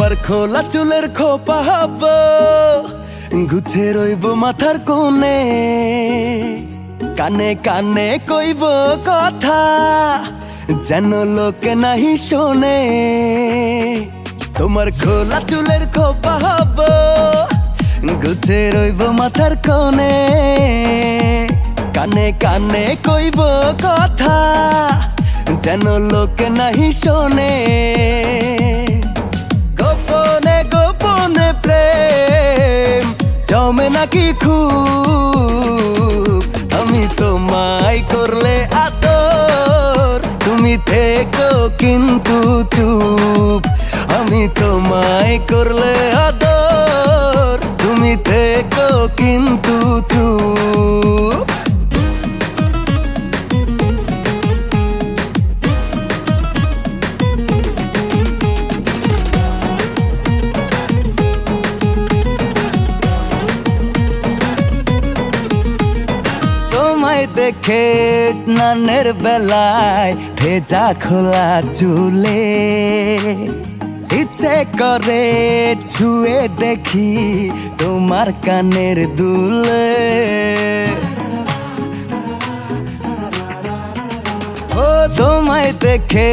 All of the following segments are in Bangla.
তোমার খোলা চুলের খোপা হব। গুছে রইব মাথার কোণে। কানে কানে কইব কথা, যেন লোকে নাহি শোনে। তোমার খোলা চুলের খোপা হব। গুছে রইব মাথার কোণে। কানে কানে কইব কথা, যেন লোকে নাহি শোনে। নাকি খুব? আমি তোমায় করলে আতর, তুমি থেকো কিন্তু চুপ। আমি তোমায় করলে আদর, তুমি থেকো কিন্তু দেখে স্নানের বেলায় ভেজা খোলা চুলে। ইচ্ছে করে ছুঁয়ে দেখি তোমার কানের দুলে। ও তোমায় দেখে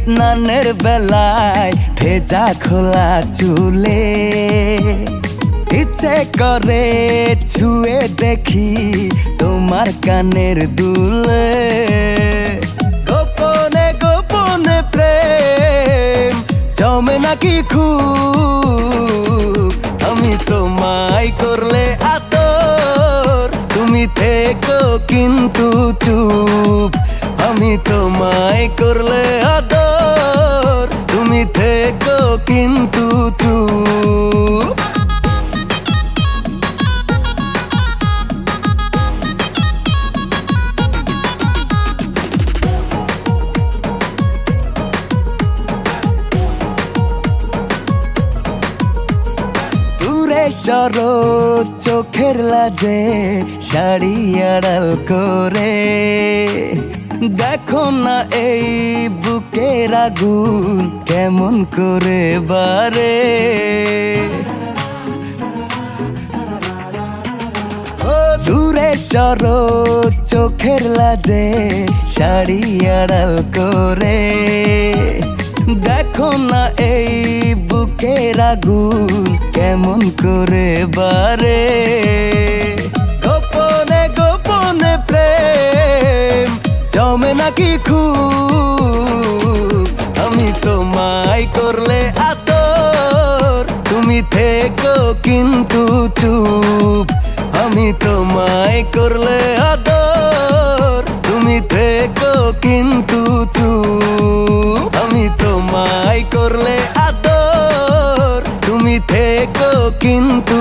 স্নানের বেলায় ভেজা খোলা চুলে। ইচ্ছে করে ছুঁয়ে দেখি তোমার কানের দুলে। গোপনে গোপনে প্রেম, জমে নাকি খুব। আমি তোমায় করলে আদর তুমি থেকো কিন্তু চুপ। আমি তোমায় করলে আদর, তুমি থেকো কিন্তু দূরে সর চোখের লাজে শাড়ি আড়াল করে। দেখো না এই বুকের আগুন কেমন করে বারে দূরে সর চোখের লাজে শাড়ি আড়াল করে। দেখো না এই বুকের আগুন কেমন করে বারে? গোপনে গোপনে প্রেম, জমে নাকি খুব? আমি তোমায় করলে আদর তুমি থেকো কিন্তু চুপ। আমি তোমায় করলে আদর। কিন্তু